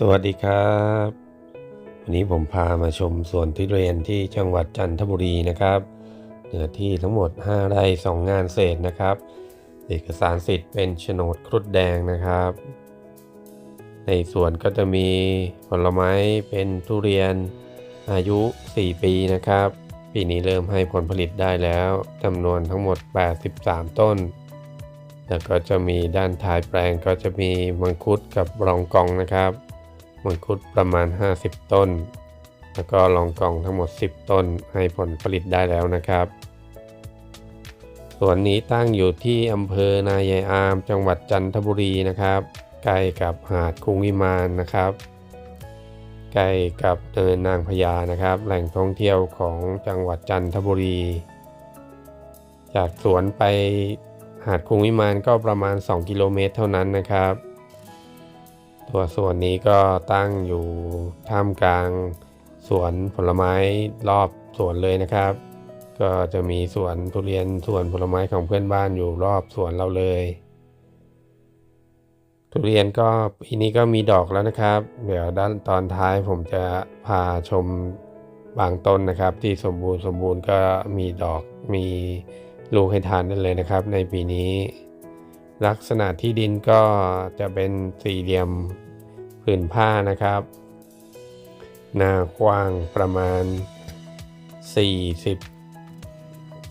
สวัสดีครับ วันนี้ผมพามาชมสวนทุเรียนที่จังหวัดจันทบุรีนะครับเนื้อที่ทั้งหมด 5 ไร่ 2 งานเศษนะครับ เอกสารสิทธิ์เป็นโฉนดครุฑแดงนะครับ ในสวนก็จะมีผลไม้เป็นทุเรียนอายุ 4 ปีนะครับ ปีนี้เริ่มให้ผลผลิตได้แล้วจำนวนทั้งหมด 83 ต้นแล้วก็จะมีด้านท้ายแปลงก็จะมีมังคุดกับรองกองนะครับ มังคุดประมาณ 50 ต้น แล้วก็ลองกองทั้งหมด 10 ต้นให้ผลผลิตได้แล้วนะครับสวนนี้ตั้งอยู่ที่อำเภอนายายอาม จังหวัดจันทบุรีนะครับ ใกล้กับหาดคุงวิมานนะครับ ใกล้กับเนินนางพญานะครับ แหล่งท่องเที่ยวของจังหวัดจันทบุรี จากสวนไปหาดคุงวิมานก็ประมาณ 2 กิโลเมตรเท่านั้นนะครับ ตัวส่วนนี้ก็ตั้งอยู่ท่ามกลางสวนผลไม้รอบสวนเลยนะครับ ก็จะมีสวนทุเรียนสวนผลไม้ของเพื่อนบ้านอยู่รอบสวนเราเลย ทุเรียนก็ปีนี้ก็มีดอกแล้วนะครับ เดี๋ยวด้านตอนท้ายผมจะพาชมบางต้นนะครับ ที่สมบูรณ์สมบูรณ์ก็มีดอกมีลูกให้ทานได้เลยนะครับ ในปีนี้ ลักษณะที่ดินก็จะเป็นสี่เหลี่ยมผืนผ้านะครับ หน้ากว้างประมาณ 40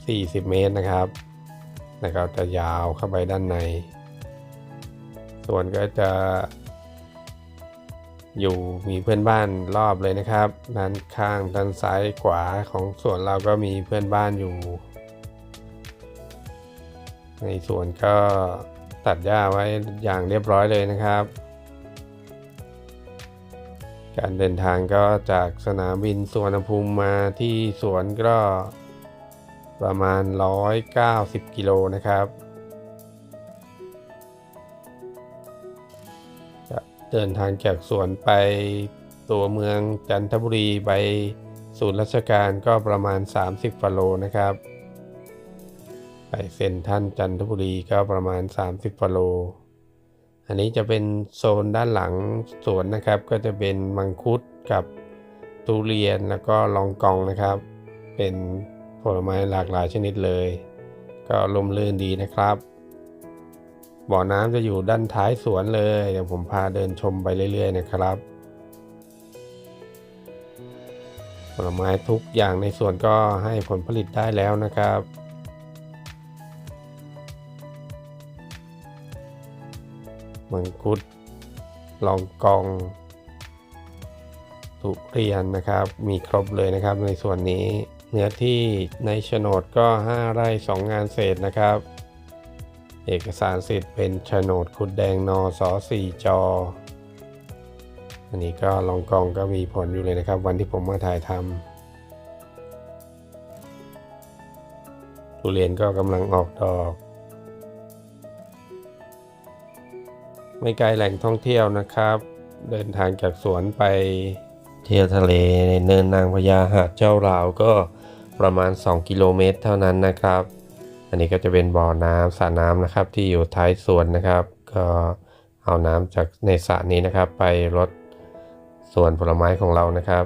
40 เมตรนะครับแล้วก็จะยาวเข้าไปด้านใน ส่วนก็จะอยู่มีเพื่อนบ้านรอบเลยนะครับด้านข้างด้านซ้ายขวาของสวนเราก็มีเพื่อนบ้านอยู่ ในสวนก็ ตัดหญ้าไว้อย่างเรียบร้อยเลยนะครับ การเดินทางก็จากสนามบินสุวรรณภูมิมาที่สวนก็ประมาณ 190 กิโลนะครับจะเดินทางจากสวนไปตัวเมืองจันทบุรีไปศูนย์ราชการก็ประมาณ 30กิโลนะครับ ไปเซ็นทรันจันทบุรีก็ประมาณ 30กิโล อันนี้จะเป็นโซนด้านหลังสวนนะครับ ก็จะเป็นมังคุดกับทุเรียนแล้วก็ลองกองนะครับ เป็นผลไม้หลากหลายชนิดเลย ก็ลมลื่นดีนะครับ บ่อน้ำจะอยู่ด้านท้ายสวนเลย เดี๋ยวผมพาเดินชมไปเรื่อย ๆ นะครับผลไม้ทุกอย่างในสวนก็ให้ผลผลิตได้แล้วนะครับ มังคุดลองกองทุเรียนนะครับ มีครบเลยนะครับในส่วนนี้เนื้อที่ในโฉนดก็ 5 ไร่ 2 งานเศษนะครับ เอกสารสิทธิ์เป็นโฉนดคุดแดงนอสอ4จอ อันนี้ก็ลองกองก็มีผลอยู่เลยนะครับ วันที่ผมมาถ่ายทำทุเรียนก็กำลังออกดอก ไม่ไกลแหล่งท่องเที่ยวนะครับ เดินทางจากสวนไปเที่ยวทะเลในเนินนางพญาหาดเจ้าราวก็ประมาณ 2 กิโลเมตรเท่านั้นนะครับ อันนี้ก็จะเป็นบ่อน้ำสระน้ำนะครับ ที่อยู่ท้ายสวนนะครับ ก็เอาน้ำจากในสระนี้นะครับ ไปรดสวนผลไม้ของเรานะครับ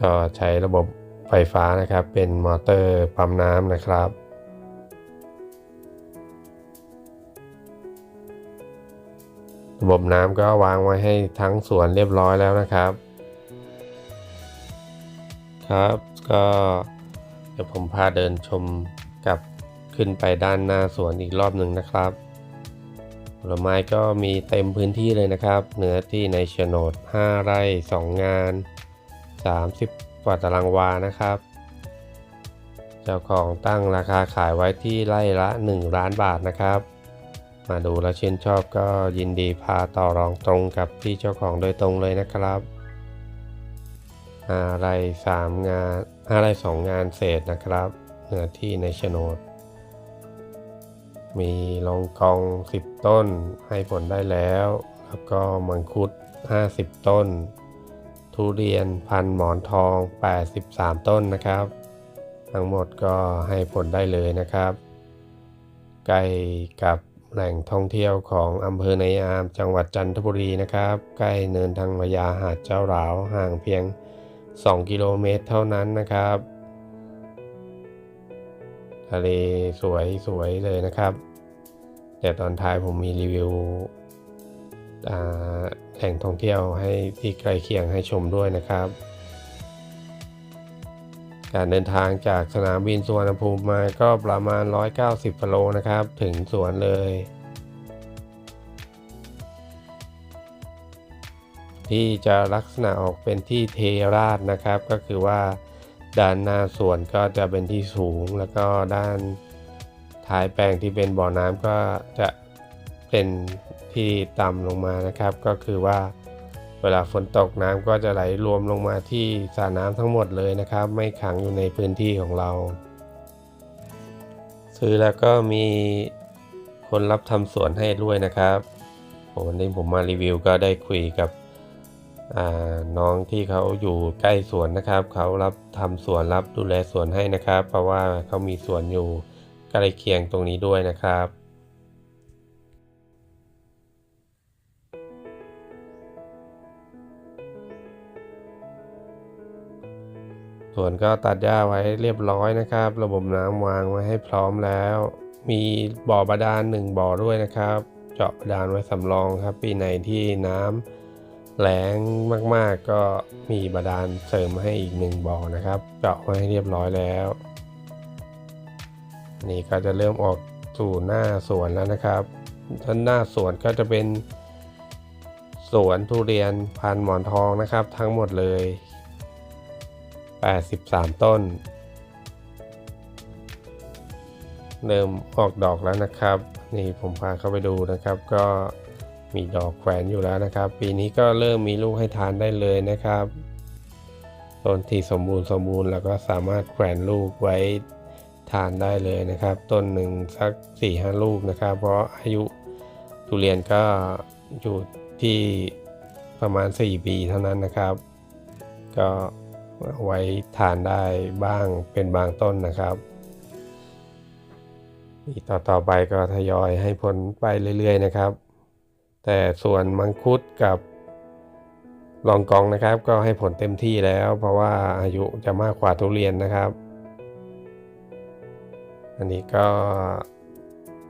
ก็ใช้ระบบไฟฟ้านะครับ เป็นมอเตอร์ปั๊มน้ำนะครับ ระบบน้ำก็วางไว้ให้ทั้งสวนเรียบร้อยแล้วนะครับ ครับก็เดี๋ยวผมพาเดินชมกับขึ้นไปด้านหน้าสวนอีกรอบหนึ่งนะครับผลไม้ก็มีเต็มพื้นที่เลยนะครับ เนื้อที่ในโฉนด 5 ไร่ 2 งาน 30 กว่าตารางวานะครับ เจ้าของตั้งราคาขายไว้ที่ไร่ละ 1 ล้านบาทนะครับ มาดูแล้วชื่นชอบก็ยินดีพาต่อรองตรงกับที่เจ้าของโดยตรงเลยนะครับอะไรสามงานอะไรสองงานเศษนะครับเนื้อที่ในโฉนด มีลองกอง 10 ต้นให้ผลได้แล้ว แล้วก็มังคุด 50 ต้น ทุเรียนพันหมอนทอง 83 ต้นนะครับ ทั้งหมดก็ให้ผลได้เลยนะครับ ใกล้กับ แหล่งท่องเที่ยวของอำเภอในอามจังหวัดจันทบุรีนะครับ ใกล้เนินทางพญาหาดเจ้าหลาวห่างเพียง 2 กิโลเมตรเท่านั้นนะครับ ทะเลสวยสวยเลยนะครับ เดี๋ยวตอนท้ายผมมีรีวิวแหล่งท่องเที่ยวให้ที่ใกล้เคียงให้ชมด้วยนะครับ การเดินทางจากสนามบินสุวรรณภูมิมาก็ประมาณ 190กิโลนะครับ ถึงสวนเลย ที่จะลักษณะออกเป็นที่เทราชนะครับ ก็คือว่าด้านหน้าสวนก็จะเป็นที่สูง แล้วก็ด้านท้ายแปลงที่เป็นบ่อน้ำก็จะเป็นที่ต่ำลงมานะครับ ก็คือว่า เวลาฝนตกน้ำก็จะไหลรวมลงมาที่สระน้ำทั้งหมดเลยนะครับ ไม่ขังอยู่ในพื้นที่ของเรา ซื้อแล้วก็มีคนรับทำสวนให้ด้วยนะครับผมวันนี้ผมมารีวิวก็ได้คุยกับน้องที่เขาอยู่ใกล้สวนนะครับ เขารับทำสวนรับดูแลสวนให้นะครับ เพราะว่าเขามีสวนอยู่ใกล้เคียงตรงนี้ด้วยนะครับ ส่วนก็ตัดหญ้าไว้เรียบร้อยนะครับ ระบบน้ำวางไว้ให้พร้อมแล้ว มีบ่อบาดาลหนึ่งบ่อด้วยนะครับ เจาะบาดาลไว้สำรองครับ ปีไหนที่น้ำแล้งมากๆ ก็มีบาดาลเสริมให้อีกหนึ่งบ่อนะครับ เจาะไว้ให้เรียบร้อยแล้ว นี่ก็จะเริ่มออกสู่หน้าสวนแล้วนะครับด้านหน้าสวนก็จะเป็นสวนทุเรียนพันหมอนทองนะครับ ทั้งหมดเลย 83 ต้น เริ่มออกดอกแล้วนะครับ นี่ผมพาเข้าไปดูนะครับ ก็มีดอกแขวนอยู่แล้วนะครับ ปีนี้ก็เริ่มมีลูกให้ทานได้เลยนะครับต้นที่สมบูรณ์สมบูรณ์แล้วก็สามารถแขวนลูกไว้ทานได้เลยนะครับ ต้นหนึ่งสัก4ี่ห้าลูกนะครับ เพราะอายุทุเรียนก็อยู่ที่ประมาณ 4 ปีเท่านั้นนะครับ ก็ ไว้ทานได้บ้างเป็นบางต้นนะครับอีกต่อต่อไปก็ทยอยให้ผลไปเรื่อยๆนะครับ แต่ส่วนมังคุดกับลองกองนะครับ ก็ให้ผลเต็มที่แล้ว เพราะว่าอายุจะมากกว่าทุเรียนนะครับ อันนี้ก็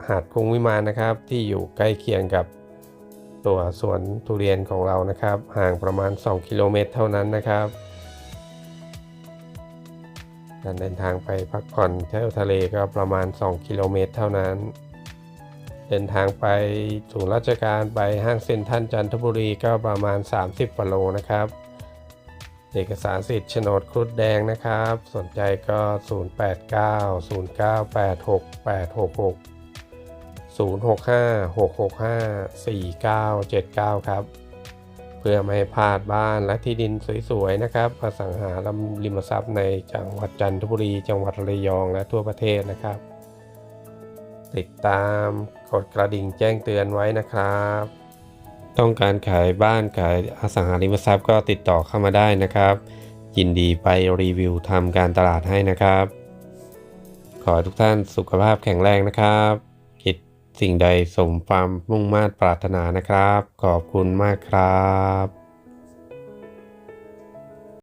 หาดกรุงวิมานนะครับ ที่อยู่ใกล้เคียงกับตัวสวนทุเรียนของเรานะครับ ห่างประมาณ 2 กิโลเมตรเท่านั้นนะครับ การเดินทางไปพักผ่อนเที่ยวทะเลก็ประมาณ 2 กิโลเมตรเท่านั้น เดินทางไปศูนย์ราชการไปห้างเซ็นทรัลจันทบุรีก็ประมาณ 30กิโลนะครับ เอกสารสิทธิ์โฉนดครุฑแดงนะครับ สนใจก็ 08909866606566549979 ครับ เพื่อไม่ให้พลาดบ้านและที่ดินสวยๆนะครับอสังหาริมทรัพย์ในจังหวัดจันทบุรี จังหวัดระยองและทั่วประเทศนะครับ ติดตามกดกระดิ่งแจ้งเตือนไว้นะครับ ต้องการขายบ้านขายอสังหาริมทรัพย์ก็ติดต่อเข้ามาได้นะครับ ยินดีไปรีวิวทำการตลาดให้นะครับ ขอให้ทุกท่านสุขภาพแข็งแรงนะครับ สิ่งใดสมความมุ่งมา่ปรารถนานะครับ ขอบคุณมากครับ